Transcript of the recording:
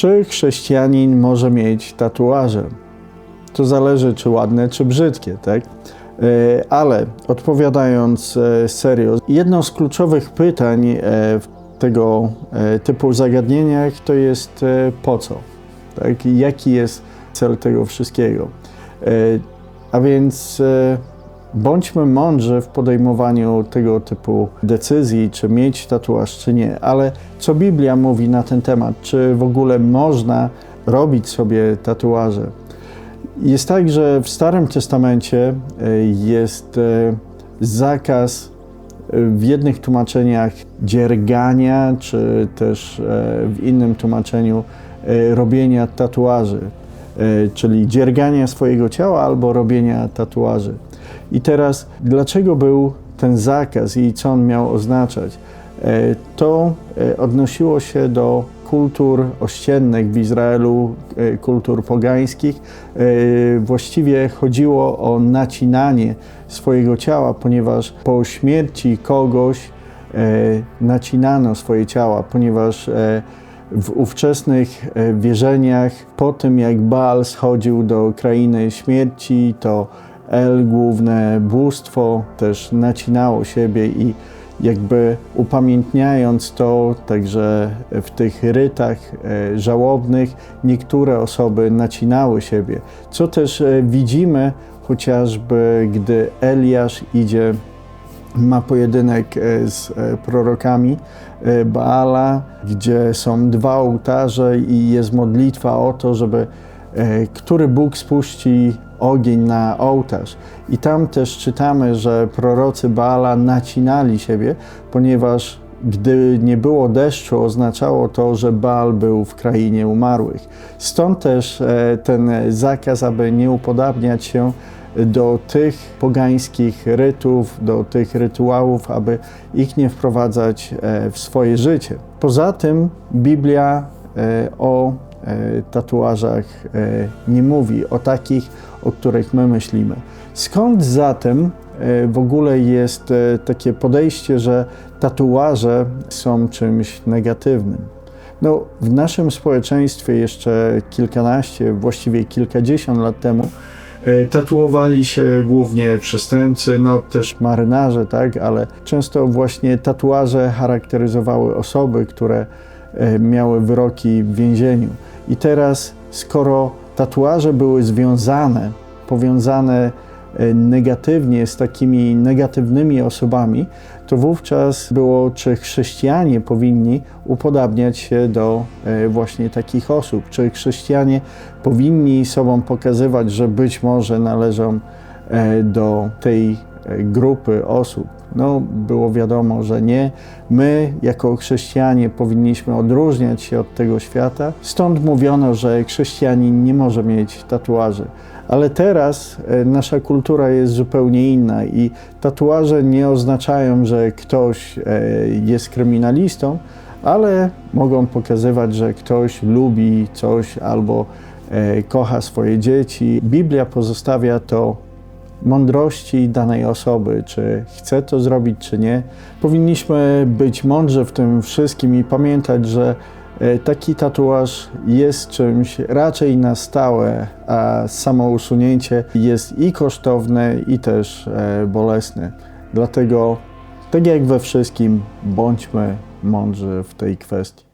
Czy chrześcijanin może mieć tatuaże? To zależy, czy ładne, czy brzydkie, tak? E, Ale odpowiadając e, serio, jedno z kluczowych pytań e, tego typu zagadnieniach to jest po co? Tak? Jaki jest cel tego wszystkiego? A więc bądźmy mądrzy w podejmowaniu tego typu decyzji, czy mieć tatuaż, czy nie. Ale co Biblia mówi na ten temat? Czy w ogóle można robić sobie tatuaże? Jest tak, że w Starym Testamencie e, jest e, zakaz e, w jednych tłumaczeniach dziergania, czy też w innym tłumaczeniu robienia tatuaży, czyli dziergania swojego ciała albo robienia tatuaży. I teraz, dlaczego był ten zakaz i co on miał oznaczać? E, To e, odnosiło się do kultur ościennych w Izraelu, e, kultur pogańskich. Właściwie chodziło o nacinanie swojego ciała, ponieważ po śmierci kogoś nacinano swoje ciała, ponieważ w ówczesnych wierzeniach, po tym jak Baal schodził do krainy śmierci, to El, główne bóstwo, też nacinało siebie i jakby upamiętniając to, także w tych rytach e, żałobnych niektóre osoby nacinały siebie, co też e, widzimy chociażby gdy Eliasz idzie ma pojedynek e, z prorokami Baala, gdzie są dwa ołtarze i jest modlitwa o to, żeby który Bóg spuści ogień na ołtarz. I tam też czytamy, że prorocy Baala nacinali siebie, ponieważ gdy nie było deszczu, oznaczało to, że Baal był w krainie umarłych. Stąd też e, ten zakaz, aby nie upodabniać się do tych pogańskich rytów, do tych rytuałów, aby ich nie wprowadzać e, w swoje życie. Poza tym Biblia e, o e, tatuażach e, nie mówi, o takich, o których my myślimy. Skąd zatem e, w ogóle jest e, takie podejście, że tatuaże są czymś negatywnym? No, w naszym społeczeństwie jeszcze kilkanaście, właściwie kilkadziesiąt lat temu e, tatuowali się głównie przestępcy, no też marynarze, tak, ale często właśnie tatuaże charakteryzowały osoby, które e, miały wyroki w więzieniu. I teraz, skoro tatuaże były związane, powiązane e, negatywnie z takimi negatywnymi osobami, to wówczas było, czy chrześcijanie powinni upodabniać się do e, właśnie takich osób, czy chrześcijanie powinni sobą pokazywać, że być może należą e, do tej e, grupy osób. No, było wiadomo, że nie. My, jako chrześcijanie, powinniśmy odróżniać się od tego świata. Stąd mówiono, że chrześcijanin nie może mieć tatuaży. Ale teraz e, nasza kultura jest zupełnie inna i tatuaże nie oznaczają, że ktoś e, jest kryminalistą, ale mogą pokazywać, że ktoś lubi coś albo e, kocha swoje dzieci. Biblia pozostawia to mądrości danej osoby, czy chce to zrobić, czy nie. Powinniśmy być mądrzy w tym wszystkim i pamiętać, że e, taki tatuaż jest czymś raczej na stałe, a samo usunięcie jest i kosztowne, i też e, bolesne. Dlatego, tak jak we wszystkim, bądźmy mądrzy w tej kwestii.